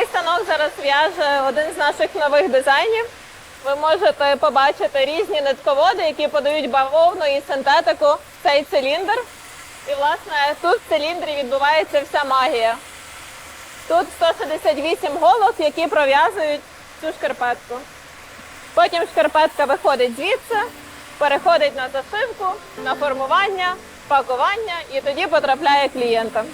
Цей станок зараз в'яже один з наших нових дизайнів. Ви можете побачити різні нитководи, які подають бавовну і синтетику в цей циліндр. І, власне, тут в циліндрі відбувається вся магія. Тут 168 голок, які пров'язують цю шкарпетку. Потім шкарпетка виходить звідси, переходить на зашивку, на формування, пакування і тоді потрапляє клієнтам.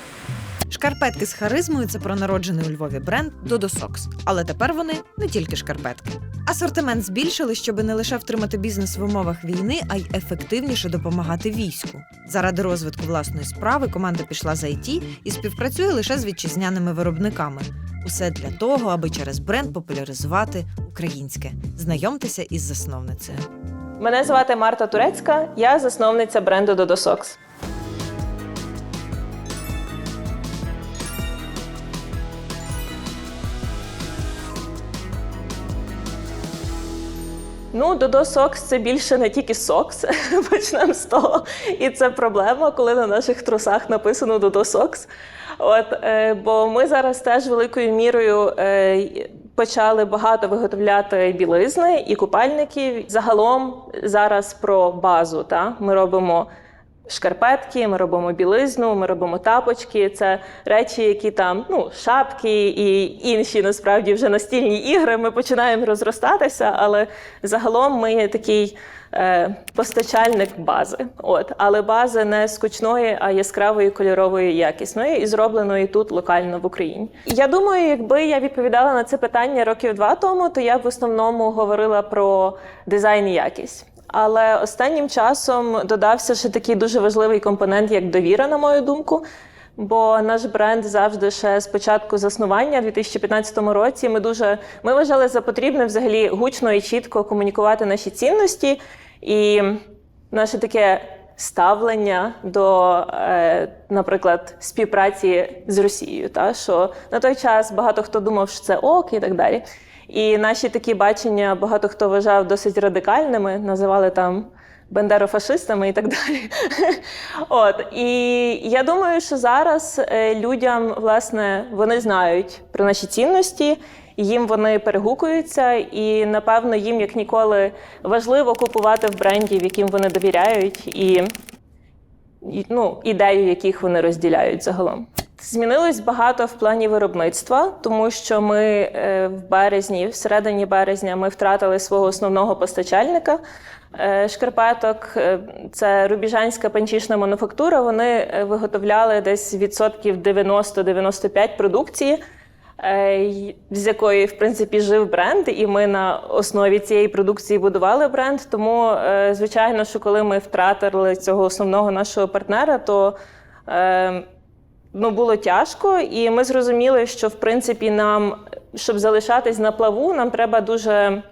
Шкарпетки з харизмою це пронароджений у Львові бренд Dodo Socks. Але тепер вони не тільки шкарпетки. Асортимент збільшили, щоб не лише втримати бізнес в умовах війни, а й ефективніше допомагати війську. Заради розвитку власної справи команда пішла за IT і співпрацює лише з вітчизняними виробниками. Усе для того, аби через бренд популяризувати українське. Знайомтеся із засновницею. Мене звати Марта Турецька, я засновниця бренду Dodo Socks. Ну, Dodo Socks – це більше не тільки сокс, почнемо з того. І це проблема, коли на наших трусах написано Dodo Socks. От, е, бо ми зараз теж великою мірою е, почали багато виготовляти білизни і купальників. Загалом зараз про базу. Та? Ми робимо шкарпетки, ми робимо білизну, ми робимо тапочки. Це речі, які там, ну, шапки і інші насправді вже настільні ігри. Ми починаємо розростатися, але загалом ми такий е, постачальник бази. От, але бази не скучної, а яскравої, кольорової, якісної і зробленої тут локально в Україні. Я думаю, якби я відповідала на це питання років два тому, то я б в основному говорила про дизайн і якість. Але останнім часом додався ще такий дуже важливий компонент, як довіра, на мою думку. Бо наш бренд завжди ще з початку заснування, в 2015 році, ми дуже ми вважали за потрібне взагалі гучно і чітко комунікувати наші цінності і наше таке ставлення до, е, наприклад, співпраці з Росією. Та що на той час багато хто думав, що це ок і так далі. І наші такі бачення багато хто вважав досить радикальними, називали там бандерофашистами і так далі. От і я думаю, що зараз е, людям власне вони знають про наші цінності. Їм вони перегукуються, і напевно їм як ніколи важливо купувати в брендів, яким вони довіряють, і ну, ідею, яких вони розділяють загалом. Змінилось багато в плані виробництва, тому що ми е, в березні, в середині березня, ми втратили свого основного постачальника е, шкарпеток. Е, Це рубіжанська панчішна мануфактура. Вони виготовляли десь відсотків 90-95 продукції, з якої в принципі жив бренд, і ми на основі цієї продукції будували бренд. Тому, звичайно, що коли ми втратили цього основного нашого партнера, то ну, було тяжко, і ми зрозуміли, що в принципі нам, щоб залишатись на плаву, нам треба дуже е,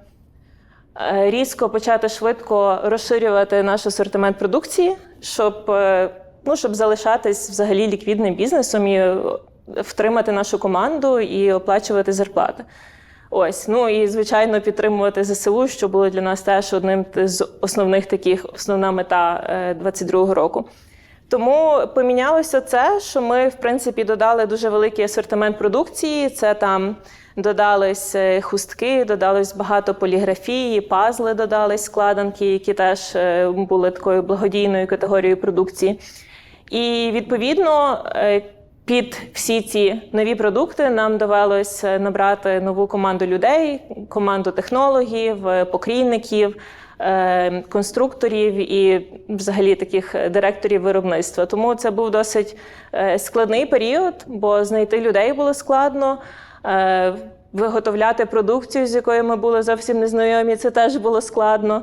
різко почати швидко розширювати наш асортимент продукції, щоб, е, ну, щоб залишатись взагалі ліквідним бізнесом і е, втримати нашу команду і оплачувати зарплати. Ось, ну і звичайно підтримувати ЗСУ, що було для нас теж одним з основних таких основна мета е, 22-го року. Тому помінялося це, що ми, в принципі, додали дуже великий асортимент продукції. Це там додались е, хустки, додалось багато поліграфії, пазли додались складанки, які теж е, були такою благодійною категорією продукції. І відповідно е, під всі ці нові продукти нам довелось набрати нову команду людей, команду технологів, покрійників, конструкторів і взагалі таких директорів виробництва. Тому це був досить е, складний період, бо знайти людей було складно. е, Виготовляти продукцію, з якою ми були зовсім незнайомі, це теж було складно.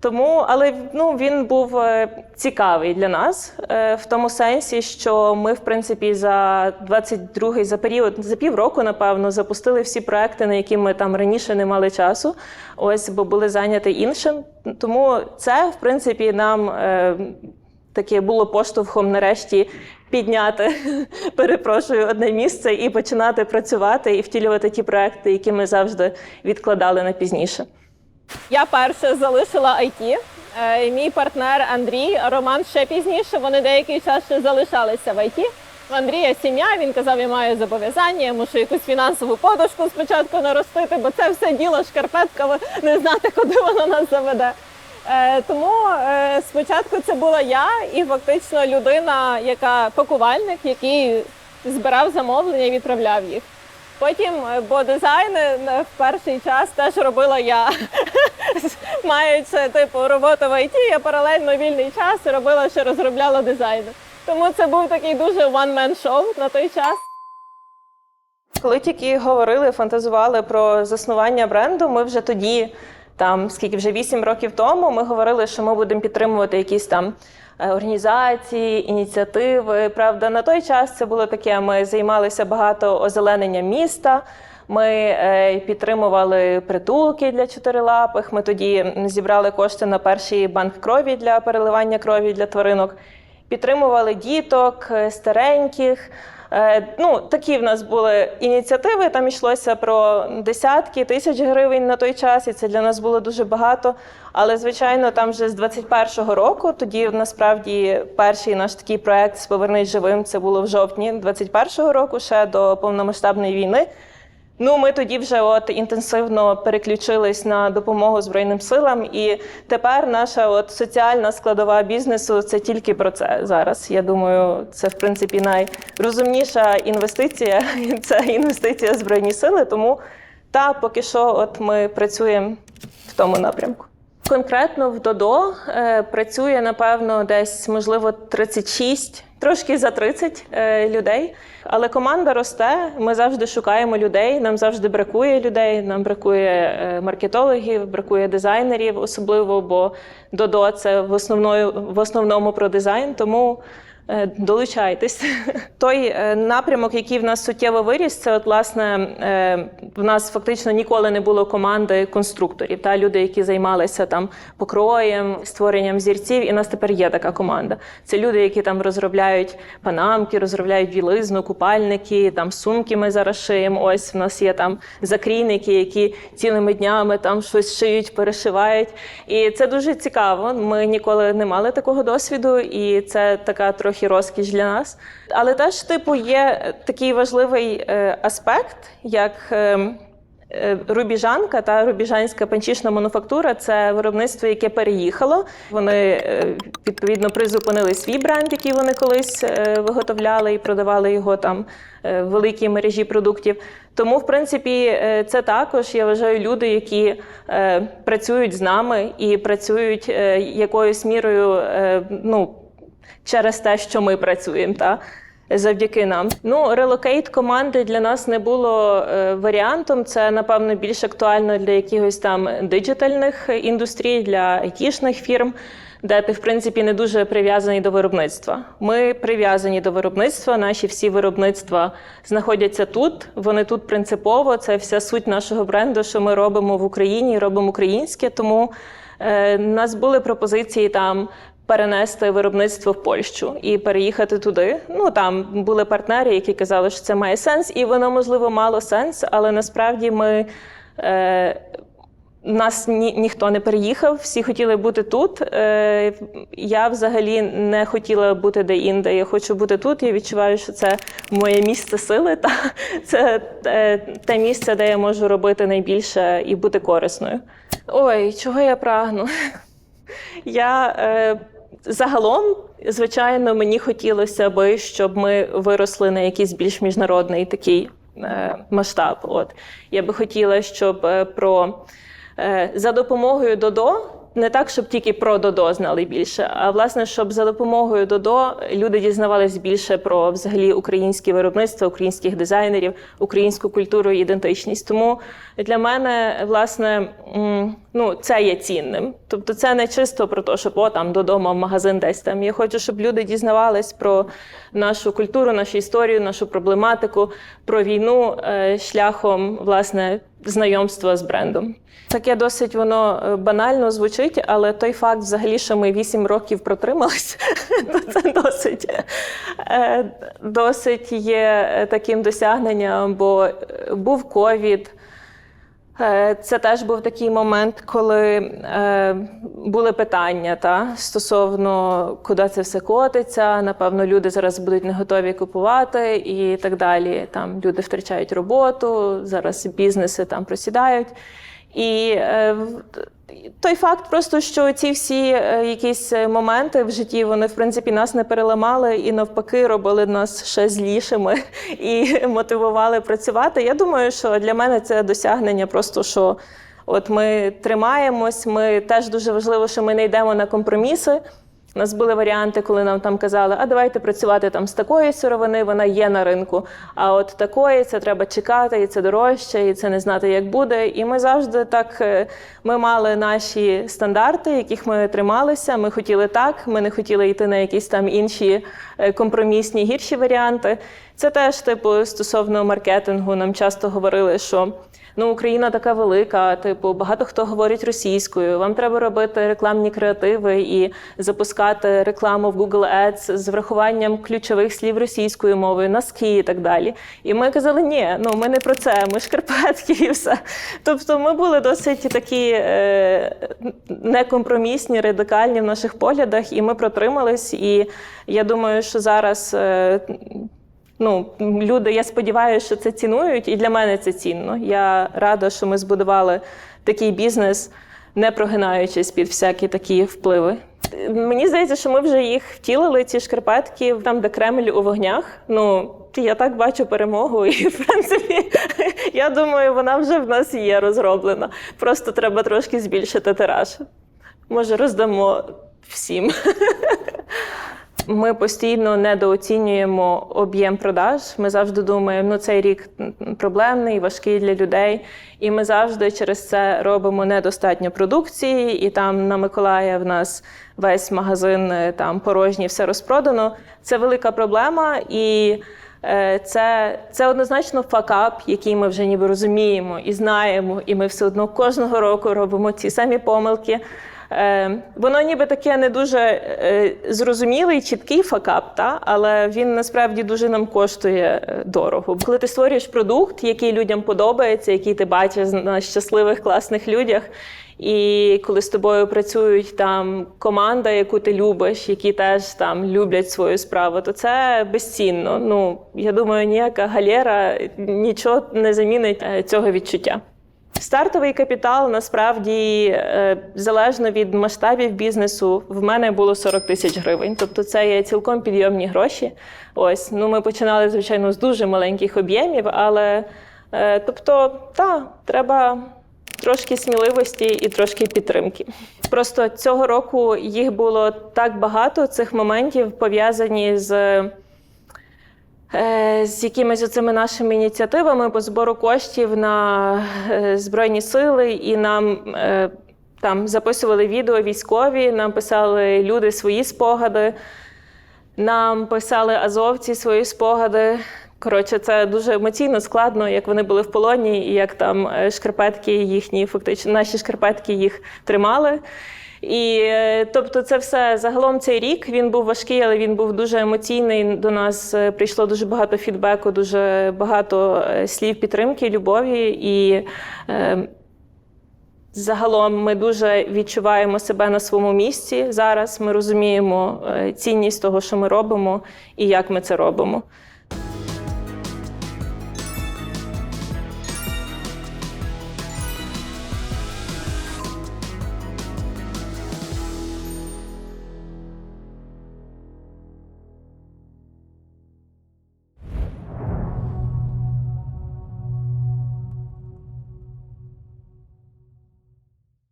Тому, але ну, він був е, цікавий для нас е, в тому сенсі, що ми, в принципі, за 22-й, за період, за півроку, напевно, запустили всі проекти, на які ми там раніше не мали часу. Ось, бо були зайняті іншим. Тому це, в принципі, нам е, таке було поштовхом нарешті підняти, перепрошую, одне місце і починати працювати і втілювати ті проекти, які ми завжди відкладали на пізніше. Я перше залишила IT. Е, Мій партнер Андрій, Роман ще пізніше. Вони деякий час ще залишалися в IT. В Андрія сім'я, він казав, я маю зобов'язання, я мушу якусь фінансову подушку спочатку наростити, бо це все діло шкарпетка, не знати, куди воно нас заведе. Е, тому е, спочатку це була я і фактично людина, яка пакувальник, який збирав замовлення і відправляв їх. Потім, е, бо дизайн е, в перший час теж робила я. Маючи типу роботу в ІТ, я паралельно вільний час робила, що розробляла дизайн. Тому це був такий дуже one-man show на той час. Коли тільки говорили, фантазували про заснування бренду, ми вже тоді, там скільки вже 8 років тому, ми говорили, що ми будемо підтримувати якісь там організації, ініціативи. Правда, на той час це було таке: ми займалися багато озелененням міста. Ми е, підтримували притулки для чотирилапих. Ми тоді зібрали кошти на перший банк крові для переливання крові для тваринок. Підтримували діток, е, стареньких. Е, Ну, такі в нас були ініціативи. Там йшлося про десятки тисяч гривень на той час, і це для нас було дуже багато. Але, звичайно, там вже з 21-го року, тоді насправді перший наш такий проект Повернись живим це було в жовтні 21-го року, ще до повномасштабної війни. Ну, ми тоді вже от інтенсивно переключились на допомогу Збройним силам, і тепер наша от соціальна складова бізнесу це тільки про це зараз. Я думаю, це в принципі найрозумніша інвестиція. Це інвестиція збройні сили. Тому та поки що, от ми працюємо в тому напрямку. Конкретно в Додо е, працює напевно десь можливо 36, трошки за 30 е, людей. Але команда росте. Ми завжди шукаємо людей. Нам завжди бракує людей. Нам бракує е, маркетологів, бракує дизайнерів, особливо, бо Додо це в основному, в основному про дизайн. Тому долучайтесь. Той е, напрямок, який в нас суттєво виріс, це от власне е, в нас фактично ніколи не було команди конструкторів. Та люди, які займалися там покроєм, створенням зірців, і в нас тепер є така команда. Це люди, які там розробляють панамки, розробляють білизну, купальники, там сумки. Ми зараз шиємо. Ось в нас є там закрійники, які цілими днями там щось шиють, перешивають. І це дуже цікаво. Ми ніколи не мали такого досвіду, і це така трохи розкіш для нас. Але теж, типу, є такий важливий е, аспект, як. е, Е, Рубіжанка та рубіжанська панчішна мануфактура це виробництво, яке переїхало. Вони відповідно призупинили свій бренд, який вони колись виготовляли і продавали його там в великій мережі продуктів. Тому, в принципі, це також я вважаю люди, які працюють з нами і працюють якоюсь мірою. Ну, через те, що ми працюємо. Та? Завдяки нам. Ну, релокейт команди для нас не було е, варіантом. Це, напевно, більш актуально для якихось там диджитальних індустрій, для айтішних фірм, де ти, в принципі, не дуже прив'язаний до виробництва. Ми прив'язані до виробництва. Наші всі виробництва знаходяться тут. Вони тут принципово. Це вся суть нашого бренду, що ми робимо в Україні, робимо українське. Тому е, у нас були пропозиції там перенести виробництво в Польщу і переїхати туди. Ну там були партнери, які казали, що це має сенс, і воно можливо мало сенс, але насправді ми. Е, нас ні, ніхто не переїхав, всі хотіли бути тут. Е, я взагалі не хотіла бути де-інде. Я хочу бути тут. Я відчуваю, що це моє місце сили. Та це те, те місце, де я можу робити найбільше і бути корисною. Ой, чого я прагну? Я е, загалом, звичайно, мені хотілося би, щоб ми виросли на якийсь більш міжнародний такий е, масштаб. От я би хотіла, щоб е, про е, за допомогою Додо. Не так, щоб тільки про Додо знали більше, а власне, щоб за допомогою Додо люди дізнавались більше про взагалі українське виробництво, українських дизайнерів, українську культуру і ідентичність. Тому для мене, власне, ну це є цінним. Тобто, це не чисто про те, щоб о там додому в магазин десь там. Я хочу, щоб люди дізнавались про нашу культуру, нашу історію, нашу проблематику, про війну е, шляхом власне знайомства з брендом. Таке досить воно е, банально звучить, але той факт, взагалі, що ми 8 років протримались, то це досить, е, досить є таким досягненням, бо був ковід. Е, Це теж був такий момент, коли е, були питання та, стосовно куди це все котиться. Напевно, люди зараз будуть не готові купувати і так далі. Там люди втрачають роботу, зараз бізнеси там просідають. І е, той факт, просто що ці всі е, якісь моменти в житті, вони в принципі нас не переламали і навпаки робили нас ще злішими і мотивували працювати. Я думаю, що для мене це досягнення, просто що от ми тримаємось. Ми теж дуже важливо, що ми не йдемо на компроміси. У нас були варіанти, коли нам там казали, а давайте працювати там з такої сировини, вона є на ринку. А от такої це треба чекати, і це дорожче, і це не знати, як буде. І ми завжди так е, ми мали наші стандарти, яких ми трималися. Ми хотіли так, ми не хотіли йти на якісь там інші е, компромісні гірші варіанти. Це теж, типу, стосовно маркетингу, нам часто говорили, що. Ну, Україна така велика, типу, багато хто говорить російською. Вам треба робити рекламні креативи і запускати рекламу в Google Ads з врахуванням ключових слів російською мовою, носки і так далі. І ми казали, ні, ну ми не про це, ми шкарпетки і все. Тобто, ми були досить такі е, некомпромісні, радикальні в наших поглядах, і ми протримались. І я думаю, що зараз. Е, Ну, люди, я сподіваюся, що це цінують, і для мене це цінно. Я рада, що ми збудували такий бізнес, не прогинаючись під всякі такі впливи. Мені здається, що ми вже їх втілили, ці шкарпетки, там, де Кремль у вогнях. Ну, я так бачу перемогу, і в принципі, я думаю, вона вже в нас є розроблена. Просто треба трошки збільшити тираж. Може, роздамо всім. Ми постійно недооцінюємо об'єм продаж. Ми завжди думаємо, ну цей рік проблемний, важкий для людей. І ми завжди через це робимо недостатньо продукції. І там на Миколая в нас весь магазин е, там порожній, все розпродано. Це велика проблема і. е, Це, це однозначно факап, який ми вже ніби розуміємо і знаємо, і ми все одно кожного року робимо ці самі помилки. Е, воно ніби таке не дуже е, зрозумілий, чіткий факап, та? але він насправді дуже нам коштує е, дорого. Коли ти створюєш продукт, який людям подобається, який ти бачиш на щасливих, класних людях, і коли з тобою працюють там команда, яку ти любиш, які теж там люблять свою справу, то це безцінно. Ну я думаю, ніяка галера нічого не замінить цього відчуття. Стартовий капітал насправді е, залежно від масштабів бізнесу. В мене було 40 тисяч гривень. Тобто це є цілком підйомні гроші. Ось ну ми починали звичайно з дуже маленьких об'ємів, але е, тобто, та треба трошки сміливості і трошки підтримки. Просто цього року їх було так багато цих моментів пов'язані з. Е, З якимись оцими нашими ініціативами по збору коштів на е, збройні сили, і нам е, там записували відео військові, нам писали люди свої спогади, нам писали азовці свої спогади. Коротше, це дуже емоційно складно, як вони були в полоні, і як там шкарпетки їхні, фактично наші шкарпетки їх тримали. І е, тобто, це все загалом цей рік він був важкий, але він був дуже емоційний. До нас е, прийшло дуже багато фідбеку, дуже багато е, слів підтримки, любові. І е, загалом ми дуже відчуваємо себе на своєму місці зараз. Ми розуміємо цінність того, що ми робимо, і як ми це робимо.